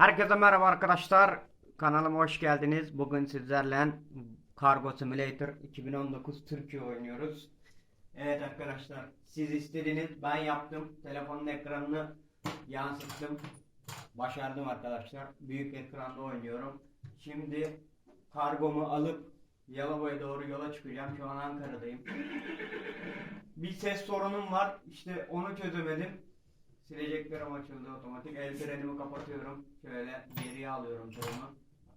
Herkese merhaba arkadaşlar. Kanalıma hoş geldiniz. Bugün sizlerle Cargo Simulator 2019 Türkiye oynuyoruz. Evet arkadaşlar, siz istediniz, ben yaptım. Telefonun ekranını yansıttım. Başardım arkadaşlar. Büyük ekranda oynuyorum. Şimdi kargomu alıp Yalova'ya doğru yola çıkacağım. Şu an Ankara'dayım. Bir ses sorunum var. İşte onu çözemedim. Sileceklerim açıldı otomatik. El frenimi kapatıyorum. Şöyle geriye alıyorum tırımı.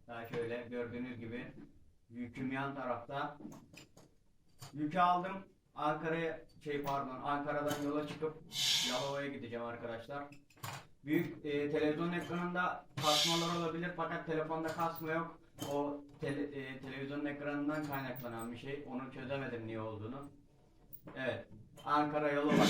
Hatta şöyle gördüğünüz gibi yüküm yan tarafta. Yükü aldım. Ankara'ya şey pardon Ankara'dan yola çıkıp Yalova'ya gideceğim arkadaşlar. Büyük e, televizyon ekranında kasmalar olabilir fakat telefonda kasma yok. O tele, e, televizyonun ekranından kaynaklanan bir şey. Onu çözemedim niye olduğunu. Evet. Ankara yolu var.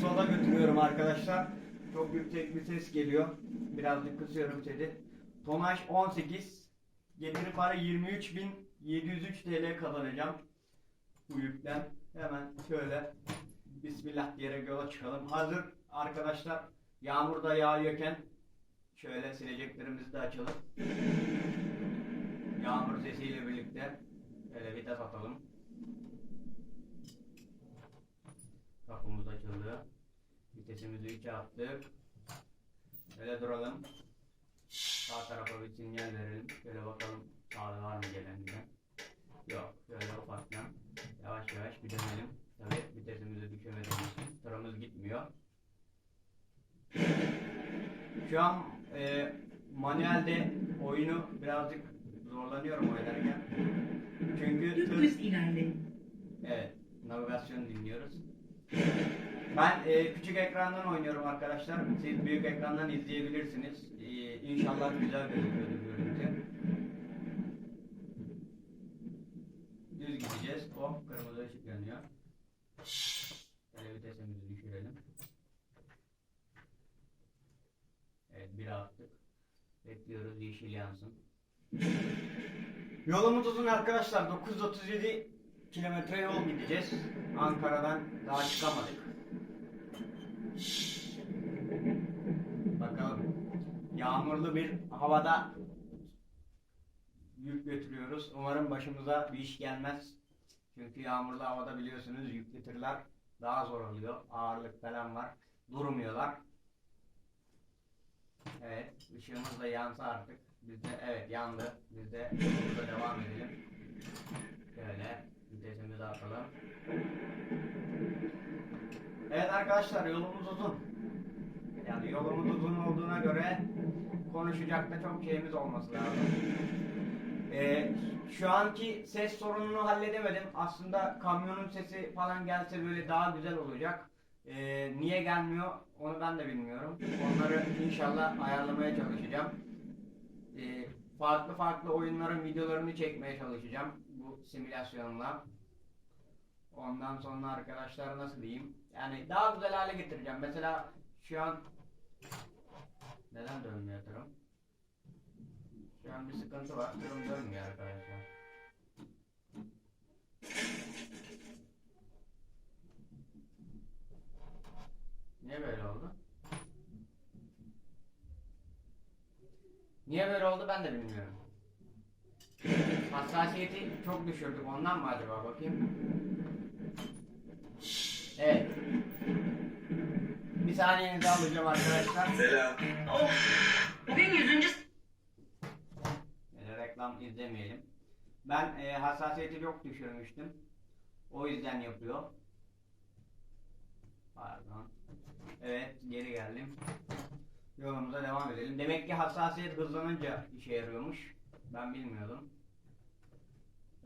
Sola götürüyorum arkadaşlar. Çok yüksek bir ses geliyor. Birazcık kısıyorum sesi. Tonaj 18. Getiri para 23.703 TL kazanacağım. Bu yükten. Hemen şöyle Bismillah diyerek yola çıkalım. Hazır arkadaşlar. Yağmur da yağıyorken şöyle sileceklerimizi de açalım. Yağmur sesiyle birlikte şöyle vites atalım. Açıldı. Vitesimizi 3'e attık. Böyle duralım. Sağ tarafa bir sinyal verelim. Şöyle bakalım sağda var mı gelen giden. Yok. Şöyle ufaktan yavaş yavaş bir dönelim. Tabi vitesimizi düşürmediğimiz için tırımız gitmiyor. Şu an e, manuelde oyunu birazcık zorlanıyorum oynarken. Çünkü ilerleyin. Evet, navigasyon dinliyoruz. Ben e, küçük ekrandan oynuyorum arkadaşlar. Siz büyük ekrandan izleyebilirsiniz. E, inşallah güzel gözüküyordur görüntü. Düz gideceğiz. Oh, kırmızı ışık yanıyor. Şöyle vitesimizi düşürelim. Evet, bir attık. Bekliyoruz yeşil yansın. Yolumuz uzun arkadaşlar. 937 kilometre yol gideceğiz. Ankara'dan daha çıkamadık. Bakalım. Yağmurlu bir havada yük götürüyoruz. Umarım başımıza bir iş gelmez. Çünkü yağmurlu havada biliyorsunuz yüklü tırlar daha zor oluyor. Ağırlık falan var. Durmuyorlar. Evet. ışığımız da yansa artık. Biz de evet yandı. Biz de yolumuza devam edelim. Şöyle vitesimizi atalım. Evet arkadaşlar yolumuz uzun. Yani yolumuz uzun olduğuna göre konuşacak da çok şeyimiz olması lazım. Ee, şu anki ses sorununu halledemedim. Aslında kamyonun sesi falan gelse böyle daha güzel olacak. Ee, niye gelmiyor onu ben de bilmiyorum. Onları inşallah ayarlamaya çalışacağım. Ee, farklı farklı oyunların videolarını çekmeye çalışacağım bu simülasyonla. Ondan sonra arkadaşlar nasıl diyeyim? Yani daha güzel hale getireceğim. Mesela şu an neden dönmüyor tırım? Şu an bir sıkıntı var. Tırım dönmüyor arkadaşlar. Niye böyle oldu? Niye böyle oldu ben de bilmiyorum. Hassasiyeti çok düşürdük ondan mı acaba bakayım. Evet. Bir saniyenizi alacağım arkadaşlar. Selam. Bugün yüzüncü Böyle reklam izlemeyelim. Ben e, hassasiyeti çok düşürmüştüm. O yüzden yapıyor. Pardon. Evet geri geldim. Yolumuza devam edelim. Demek ki hassasiyet hızlanınca işe yarıyormuş. Ben bilmiyordum.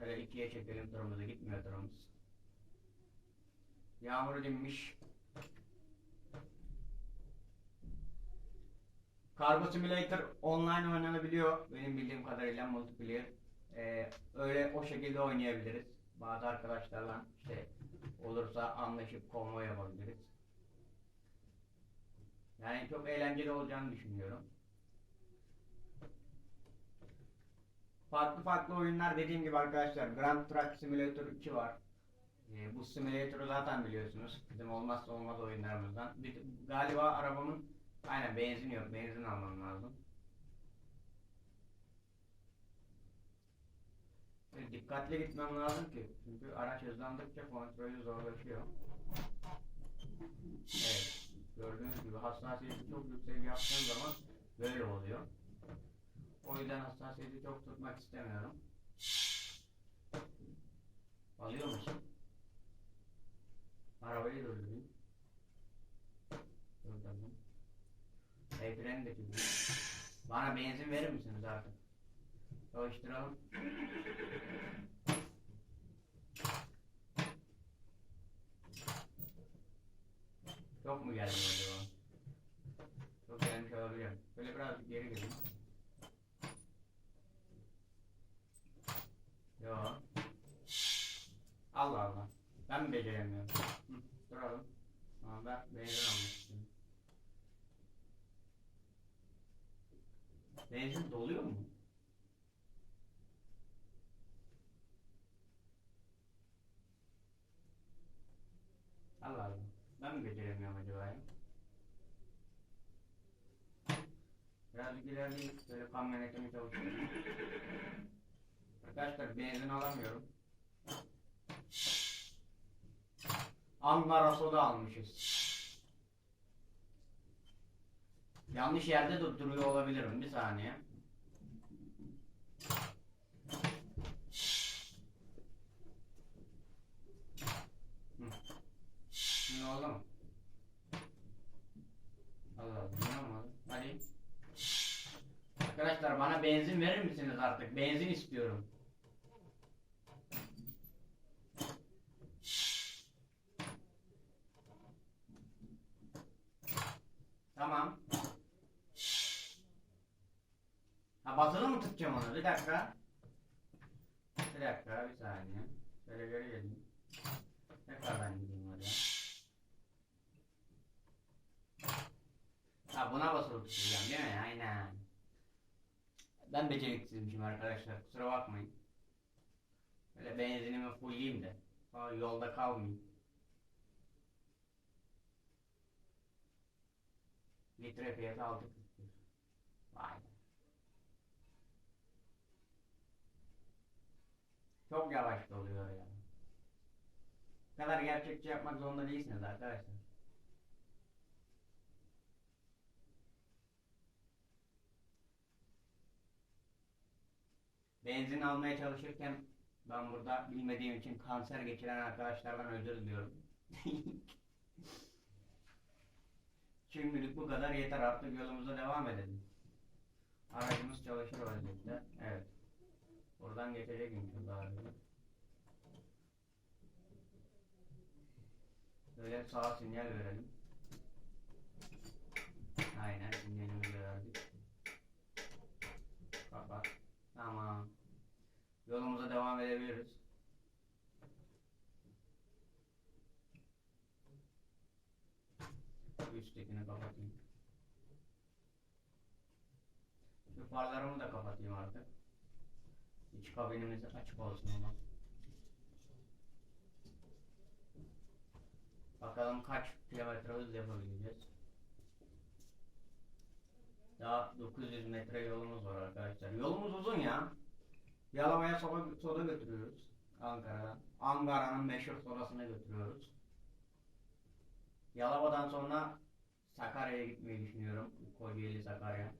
Böyle ikiye çekelim tırımızı gitmiyor tırımız. Yağmur dinmiş. Cargo Simulator online oynanabiliyor. Benim bildiğim kadarıyla multiplayer. Ee, öyle o şekilde oynayabiliriz. Bazı arkadaşlarla işte olursa anlaşıp konvoy yapabiliriz. Yani çok eğlenceli olacağını düşünüyorum. Farklı farklı oyunlar dediğim gibi arkadaşlar Grand Truck Simulator 2 var. Ee, bu simülatörü zaten biliyorsunuz. Bizim olmazsa olmaz oyunlarımızdan. Bir, galiba arabamın Aynen benzin yok. Benzin almam lazım. Böyle dikkatli gitmem lazım ki. Çünkü araç hızlandıkça kontrolü zorlaşıyor. Evet. Gördüğünüz gibi hassasiyeti çok yüksek yaptığım zaman böyle oluyor. O yüzden hassasiyeti çok tutmak istemiyorum. Alıyor musun? Arabayı durdurayım. Durdurdum. El freni de kilitli. Bana benzin verir misiniz artık? Çalıştıralım. Çok mu geldi acaba? Çok gelmiş olabilir. Böyle biraz geri gelin. Yo. Allah Allah. Ben mi beceremiyorum? Duralım. Ama ben benzin istiyorum. Benzin doluyor mu? Allah Allah. Ben mi beceremiyorum acaba ya? Birazcık ilerleyip böyle kamyonetimi çalıştırayım. Arkadaşlar benzin alamıyorum. Ankara soda almışız. Yanlış yerde de duruyor olabilirim. Bir saniye. Şimdi oldu mu? Allah Allah. Ne? Hadi. Arkadaşlar bana benzin verir misiniz artık? Benzin istiyorum. Tamam. Ha basılı mı tutacağım onu? Bir dakika. Bir dakika, bir saniye. Şöyle geri geleyim. Tekrardan gideyim oraya. Ha buna basılı tutacağım değil mi? Aynen. Ben beceriksizmişim arkadaşlar. Kusura bakmayın. Böyle benzinimi fullleyeyim de. Sonra yolda kalmayayım. Litre fiyatı 6.41. Vay be. Çok yavaş doluyor ya. Bu kadar gerçekçi yapmak zorunda değilsiniz arkadaşlar. Benzin almaya çalışırken ben burada bilmediğim için kanser geçiren arkadaşlardan özür diliyorum. Şimdilik bu kadar yeter artık yolumuza devam edelim. Aracımız çalışır vaziyette. Evet. Buradan geçecek inşallah. Böyle sağa sinyal verelim. Aynen sinyalimizi verdik. Kapat. Tamam. Yolumuza devam edebiliriz. Üsttekini kapatayım. Şu farlarımı da kapatayım artık. İç kabinimiz açık olsun ama. Bakalım kaç kilometre hız yapabileceğiz. Daha 900 metre yolumuz var arkadaşlar. Yolumuz uzun ya. Yalova'ya soda, soda götürüyoruz. Ankara'dan. Ankara'nın meşhur sodasını götürüyoruz. Yalova'dan sonra Sakarya'ya gitmeyi düşünüyorum. Kocaeli Sakarya.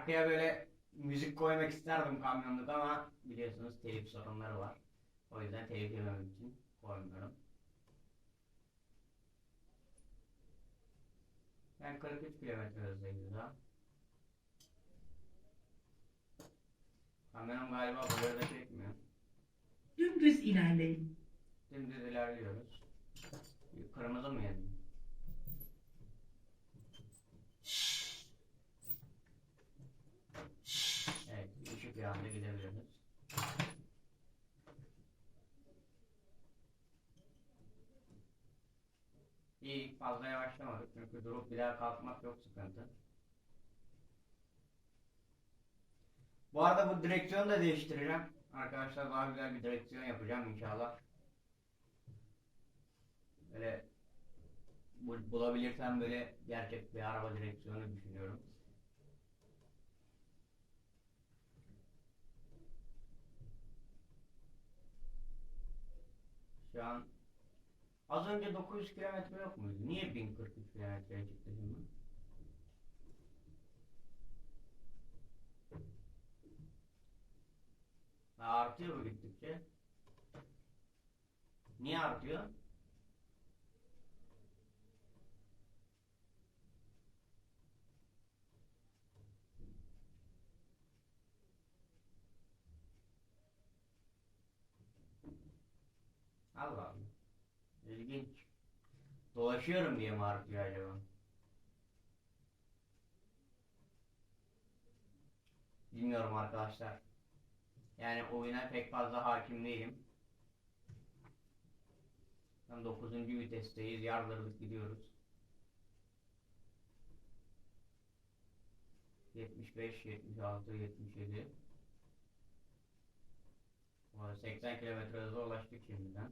Arkaya böyle müzik koymak isterdim kamyonluk ama biliyorsunuz telif sorunları var. O yüzden telif yememek için koymuyorum. Ben 43 kilometre hızdayım daha. Kamyonum galiba buraya da çekmiyor. Dümdüz ilerleyin. Dümdüz ilerliyoruz. Kırmızı mı yedim? iyi fazla yavaşlamadık çünkü durup bir daha kalkmak yok sıkıntı. Bu arada bu direksiyonu da değiştireceğim. Arkadaşlar daha güzel bir direksiyon yapacağım inşallah. Böyle bulabilirsem böyle gerçek bir araba direksiyonu düşünüyorum. Şu an az önce 900 kilometre yok muydu? Niye 1043 kilometreye çıktı şimdi? Ha, artıyor bu gittikçe. Niye artıyor? Allah Allah. İlginç. Dolaşıyorum diye mi artıyor acaba? Bilmiyorum arkadaşlar. Yani oyuna pek fazla hakim değilim. Tam 9. vitesteyiz. Yardırdık gidiyoruz. 75, 76, 77. O 80 kilometre hıza ulaştık şimdiden.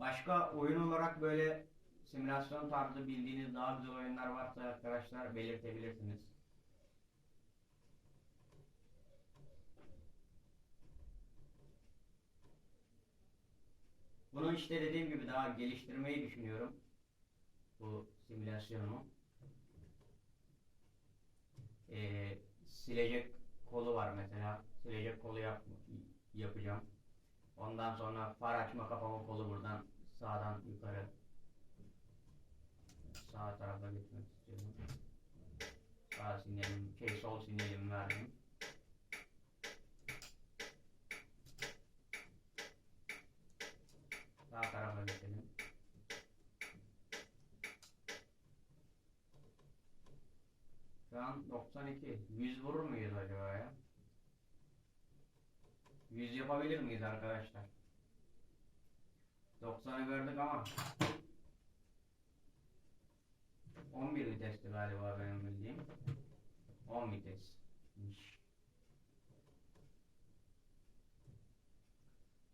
Başka oyun olarak böyle simülasyon tarzı bildiğiniz daha güzel oyunlar varsa arkadaşlar belirtebilirsiniz. Bunu işte dediğim gibi daha geliştirmeyi düşünüyorum. Bu simülasyonu. Ee, silecek kolu var mesela. Silecek kolu yap, yapacağım. Ondan sonra far açma kapama kolu buradan sağdan yukarı sağ tarafa gitmek istiyorum. Sağ sinyalim, şey sol sinyalimi verdim. Sağ tarafa geçelim. Şu an 92. 100 vurur muyuz acaba ya? 100 yapabilir miyiz arkadaşlar? 90'ı gördük ama 11 vitesti galiba benim bildiğim. 10 vitesmiş.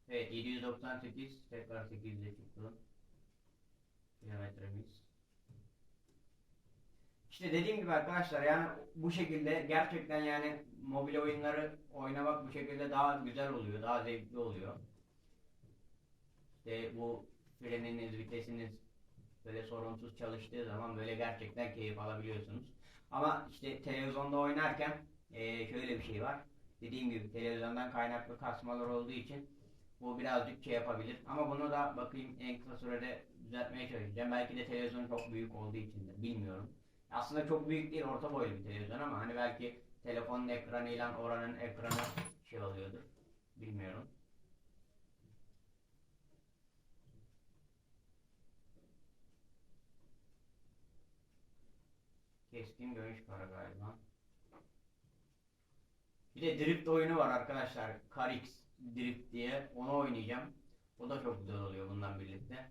Evet 798 tekrar 8'de çıktı. Kilometremiz. İşte dediğim gibi arkadaşlar yani bu şekilde gerçekten yani mobil oyunları oynamak bu şekilde daha güzel oluyor, daha zevkli oluyor. İşte bu freniniz, vitesiniz böyle sorunsuz çalıştığı zaman böyle gerçekten keyif alabiliyorsunuz. Ama işte televizyonda oynarken eee, şöyle bir şey var. Dediğim gibi televizyondan kaynaklı kasmalar olduğu için bu birazcık şey yapabilir. Ama bunu da bakayım en kısa sürede düzeltmeye çalışacağım. Belki de televizyon çok büyük olduğu için de bilmiyorum. Aslında çok büyük değil, orta boylu bir televizyon ama hani belki telefonun ekranıyla oranın ekranı şey oluyordur. Bilmiyorum. Keskin dönüş para galiba. Bir de drift oyunu var arkadaşlar. Carix Drift diye. Onu oynayacağım. O da çok güzel oluyor bundan birlikte.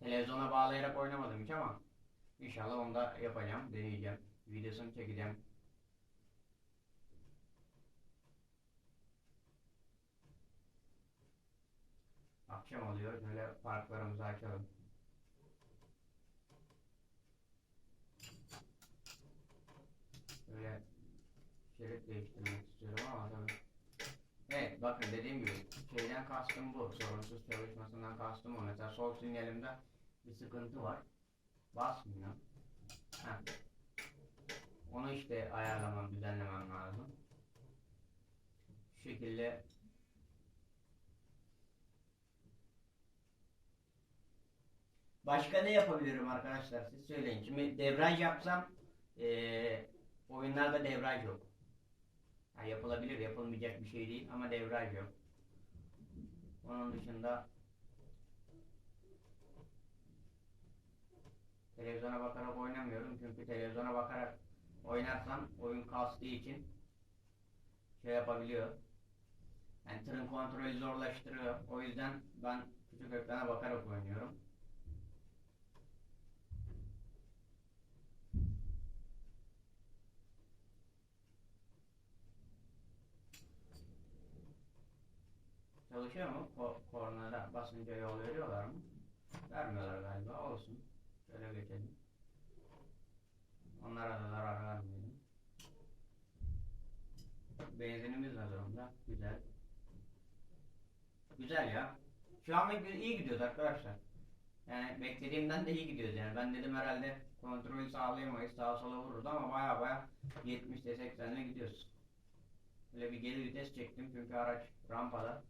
Televizyona bağlayarak oynamadım hiç ama İnşallah onu da yapacağım, deneyeceğim. Videosunu çekeceğim. Akşam oluyor, şöyle parklarımızı açalım. Böyle şerit değiştirmek istiyorum ama tabii. Evet, bakın dediğim gibi şeyden kastım bu. Sorunsuz çalışmasından kastım o. Mesela sol sinyalimde bir sıkıntı var. Basmıyor. Heh. Onu işte ayarlamam, düzenlemem lazım. Şu şekilde Başka ne yapabilirim arkadaşlar? Siz söyleyin. Şimdi devraj yapsam eee oyunlarda devraj yok. Ha, yapılabilir, yapılmayacak bir şey değil ama devraj yok. Onun dışında Televizyona bakarak oynamıyorum çünkü televizyona bakarak oynarsan oyun kastığı için şey yapabiliyor. Yani kontrolü zorlaştırıyor. O yüzden ben küçük ekrana bakarak oynuyorum. Çalışıyor mu? Ko kornada basınca yol veriyorlar mı? Vermiyorlar galiba. Olsun. Şöyle geçelim. Onlara da zarar vermeyelim. Benzinimiz ne durumda? Güzel. Güzel ya. Şu an iyi gidiyoruz arkadaşlar. Yani beklediğimden de iyi gidiyoruz yani. Ben dedim herhalde kontrolü sağlayamayız, sağa sola vururuz ama baya baya 70'te 80'le gidiyoruz. Böyle bir geri vites çektim çünkü araç rampada.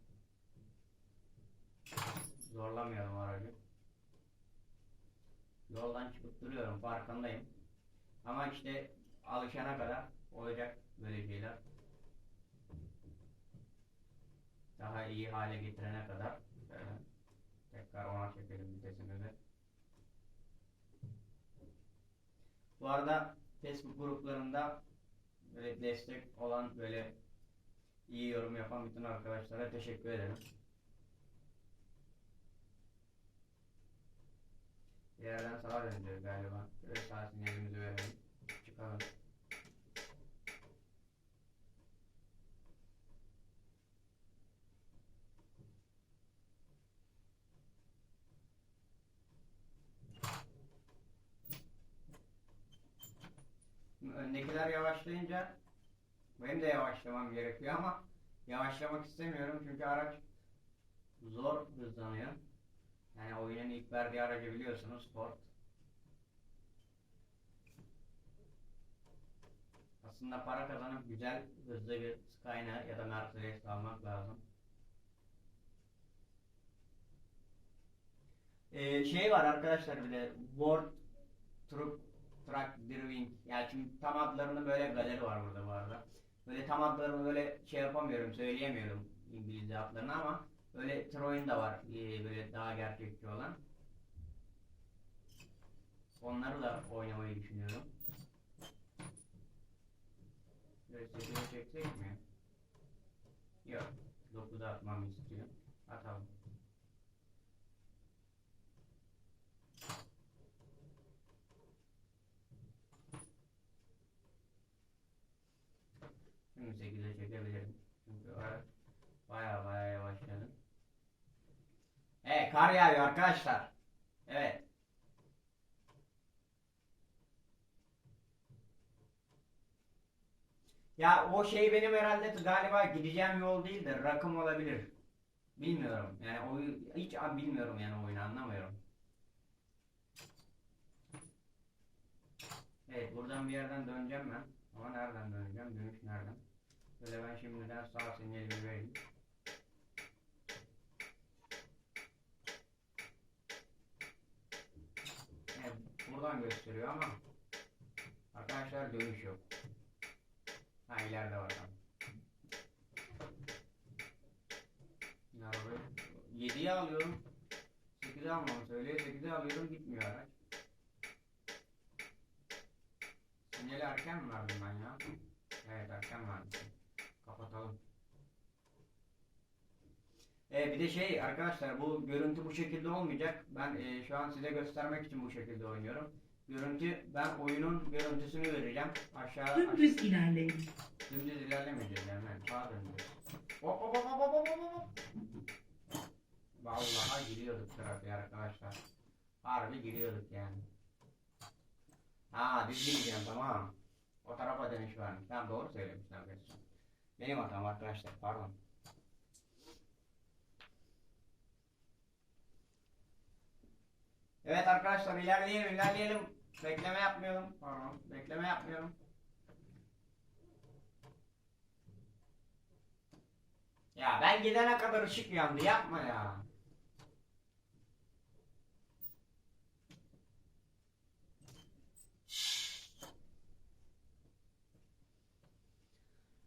Zorlamayalım aracı. Yoldan çıkıp duruyorum farkındayım. Ama işte alışana kadar olacak böyle şeyler. Daha iyi hale getirene kadar tekrar ona çekelim vitesimizi. Bu arada Facebook gruplarında böyle destek olan böyle iyi yorum yapan bütün arkadaşlara teşekkür ederim. Yerden sağa döneceğiz galiba. Şöyle sağ sinyalimizi verelim. Çıkalım. Öndekiler yavaşlayınca benim de yavaşlamam gerekiyor ama yavaşlamak istemiyorum çünkü araç zor hızlanıyor. Yani oyunun ilk verdiği aracı biliyorsunuz Ford. Aslında para kazanıp güzel hızlı bir Skyline ya da Mercedes almak lazım. Ee, şey var arkadaşlar bir de World Truck Truck Driving. Yani şimdi tam adlarını böyle galeri var burada bu arada. Böyle tam adlarını böyle şey yapamıyorum, söyleyemiyorum İngilizce adlarını ama böyle Troy'un da var ee, böyle daha gerçekçi olan. Onları da oynamayı düşünüyorum. Böyle çeksek mi? Yok. 9'a atmamı istiyor. Atalım. Şimdi 8'e çekebilirim. Çünkü araç baya baya yavaşladı. Evet kar yağıyor arkadaşlar. Evet. Ya o şey benim herhalde galiba gideceğim yol değil de rakım olabilir. Bilmiyorum. Yani o hiç bilmiyorum yani oyunu anlamıyorum. Evet buradan bir yerden döneceğim ben. Ama nereden döneceğim? Dönüş nereden? Böyle ben şimdiden sağ sinyalimi vereyim. Evet, buradan gösteriyor ama arkadaşlar dönüş yok. Ha ileride var tamam. Ya böyle 7'ye alıyorum. 8'e almamı söylüyor. 8'e alıyorum gitmiyor araç. Sinyali erken mi verdim ben ya? Evet erken verdim. Kapatalım. Ee, bir de şey arkadaşlar bu görüntü bu şekilde olmayacak. Ben e, şu an size göstermek için bu şekilde oynuyorum. Görüntü ben oyunun görüntüsünü vereceğim. Aşağı aşağı Dümdüz ilerleyin. dümdüz ilerlemeyeceğiz yani. Döneceğiz. Hop hop hop hop hop hop. Vallahi giriyorduk trafiğe arkadaşlar. Harbi giriyorduk yani. Ha düz gideceğim tamam. O tarafa dönüş varmış. Tamam doğru arkadaşlar. Benim hatam arkadaşlar pardon. Evet arkadaşlar ilerleyelim ilerleyelim. Bekleme yapmayalım. Pardon. Bekleme yapmayalım. Ya ben gidene kadar ışık yandı yapma ya.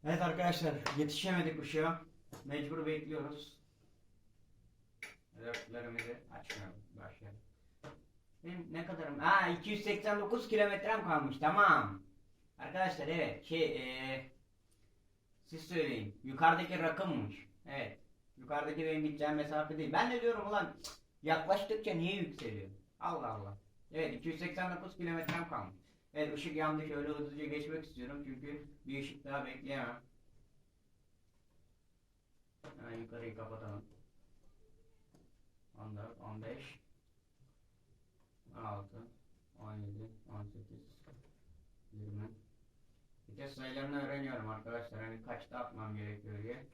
Evet arkadaşlar yetişemedik ışığa. Mecbur bekliyoruz. Dörtlerimizi açmayalım. Başlayalım. Ne kadarım? Aa 289 kilometrem kalmış tamam. Arkadaşlar evet şey eee siz söyleyin. Yukarıdaki rakımmış. Evet. Yukarıdaki benim gideceğim mesafe değil. Ben de diyorum ulan yaklaştıkça niye yükseliyor? Allah Allah. Evet 289 kilometrem kalmış. Evet ışık yandı şöyle hızlıca geçmek istiyorum çünkü bir ışık daha bekleyemem. Hemen yukarıyı kapatalım. 14, 15, 16, 17, 18, 20. Vites sayılarını öğreniyorum arkadaşlar. Hani kaçta atmam gerekiyor diye.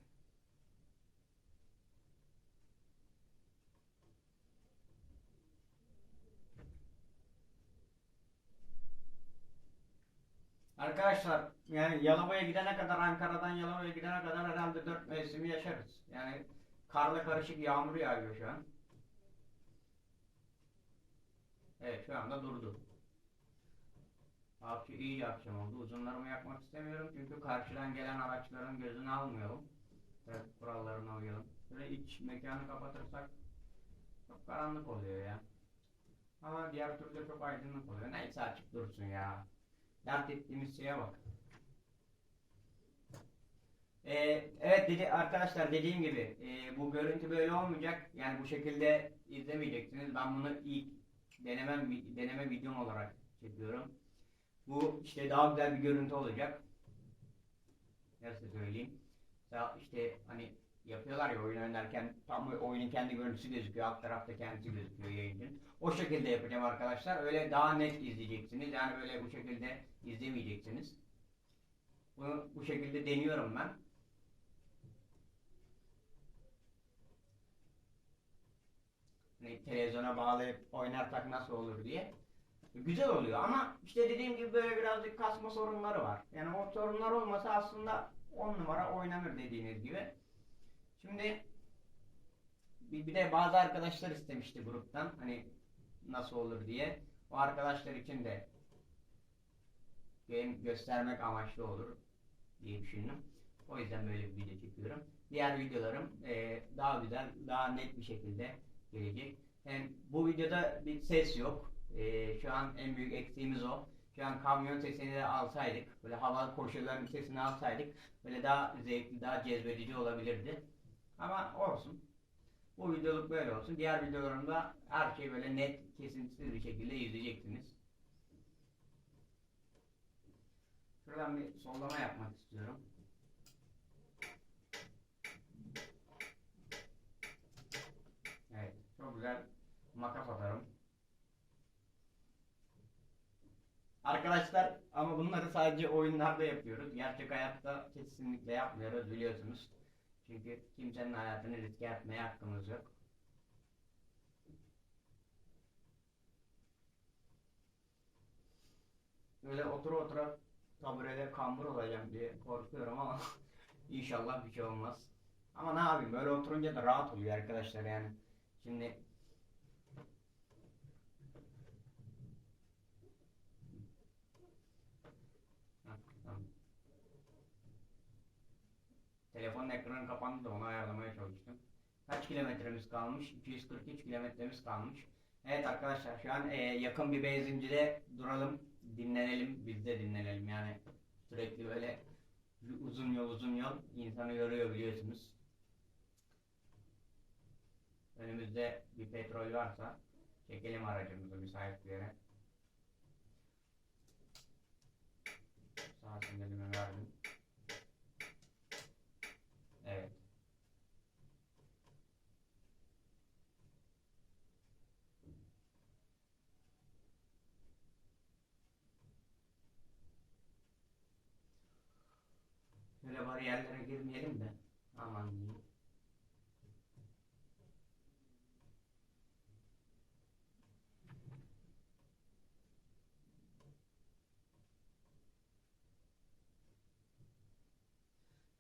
Arkadaşlar yani Yalova'ya gidene kadar Ankara'dan Yalova'ya gidene kadar herhalde dört mevsimi yaşarız. Yani karla karışık yağmur yağıyor şu an. Evet şu anda durdu. Akşam iyi akşam oldu. Uzunlarımı yakmak istemiyorum çünkü karşıdan gelen araçların gözünü almayalım. Trafik kurallarına uyalım. Böyle iç mekanı kapatırsak çok karanlık oluyor ya. Ama diğer türlü çok aydınlık oluyor. Neyse açık dursun ya. Dert ettiğimiz şeye bak. Ee, evet dedi arkadaşlar dediğim gibi e, bu görüntü böyle olmayacak. Yani bu şekilde izlemeyeceksiniz. Ben bunu ilk deneme deneme videom olarak çekiyorum. Bu işte daha güzel bir görüntü olacak. Nasıl söyleyeyim? Ya işte hani yapıyorlar ya oyun oynarken tam oyunun kendi görüntüsü gözüküyor. Alt tarafta kendisi gözüküyor yayıncının. O şekilde yapacağım arkadaşlar. Öyle daha net izleyeceksiniz. Yani böyle bu şekilde izlemeyeceksiniz. Bunu bu şekilde deniyorum ben. Televizyona bağlayıp oynarsak nasıl olur diye. Güzel oluyor ama işte dediğim gibi böyle birazcık kasma sorunları var. Yani o sorunlar olmasa aslında 10 numara oynanır dediğiniz gibi. Şimdi bir, bir de bazı arkadaşlar istemişti gruptan hani nasıl olur diye. O arkadaşlar için de game göstermek amaçlı olur diye düşündüm. O yüzden böyle bir video çekiyorum. Diğer videolarım eee, daha güzel, daha net bir şekilde gelecek. Hem bu videoda bir ses yok. Eee, şu an en büyük eksiğimiz o. Şu an kamyon sesini de alsaydık, böyle hava koşullarının sesini alsaydık, böyle daha zevkli, daha cezbedici olabilirdi. Ama olsun. Bu videoluk böyle olsun. Diğer videolarımda her şey böyle net, kesintisiz bir şekilde izleyeceksiniz. Şuradan bir sollama yapmak istiyorum. Evet, çok güzel makas atarım. Arkadaşlar ama bunları sadece oyunlarda yapıyoruz. Gerçek hayatta kesinlikle yapmıyoruz biliyorsunuz. Çünkü kimsenin hayatını riske atmaya hakkımız yok. Böyle otura otura taburede kambur olacağım diye korkuyorum ama inşallah bir şey olmaz. Ama ne yapayım böyle oturunca da rahat oluyor arkadaşlar yani. Şimdi Heh, tamam. Telefonun ekranı kapandı da onu ayarlamaya çalıştım. Kaç kilometremiz kalmış? 243 kilometremiz kalmış. Evet arkadaşlar şu an e, yakın bir benzincide duralım, dinlenelim, biz de dinlenelim yani sürekli böyle uzun yol uzun yol insanı yoruyor biliyorsunuz. Önümüzde bir petrol varsa çekelim aracımızı müsait bir yere. Sağ sinyalimi verdim. Evet. Şöyle bariyerlere girmeyelim de. Aman diyeyim.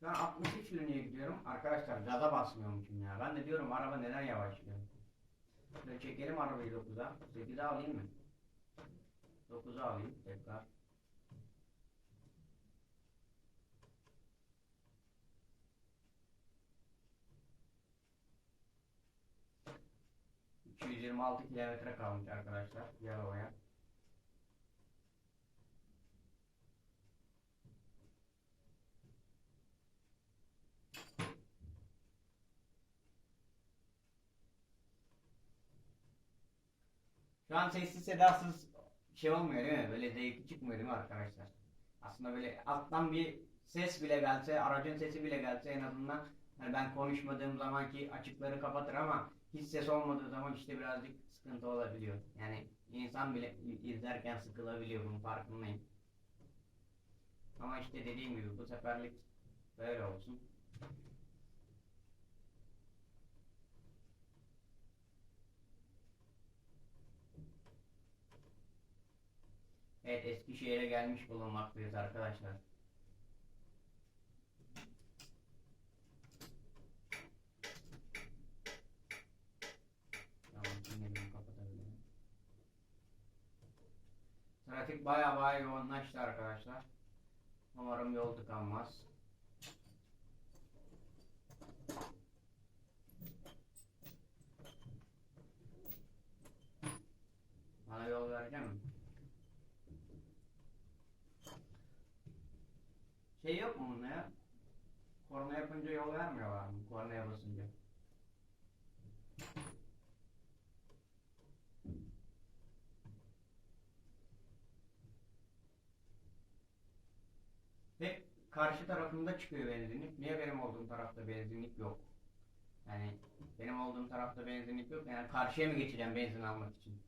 An 63 yönüye gidiyorum. Arkadaşlar gaza basmıyormuşum ya. Ben de diyorum araba neden yavaşlıyor. Şöyle çekelim arabayı 9'a. 8'e alayım mı? 9'a alayım tekrar. ...226 kilometre kalmış arkadaşlar Yalova'ya. Şu an sessiz sedasız şey olmuyor değil mi? Böyle zevkli çıkmıyor değil mi arkadaşlar? Aslında böyle alttan bir ses bile gelse, aracın sesi bile gelse en azından hani ben konuşmadığım zamanki açıkları kapatır ama hiç ses olmadığı zaman işte birazcık sıkıntı olabiliyor. Yani insan bile izlerken sıkılabiliyor bunun farkındayım. Ama işte dediğim gibi bu seferlik böyle olsun. Evet Eskişehir'e gelmiş bulunmaktayız arkadaşlar. Tamam şimdi bunu kapatabilirim. Trafik baya baya yoğunlaştı arkadaşlar. Umarım yol tıkanmaz. Bana yol verecek misin? Şey yok mu bunda ya? Korna yapınca yol vermiyorlar mı? Kornaya basınca. Karşı tarafında çıkıyor benzinlik. Niye benim olduğum tarafta benzinlik yok? Yani benim olduğum tarafta benzinlik yok. Yani karşıya mı geçeceğim benzin almak için?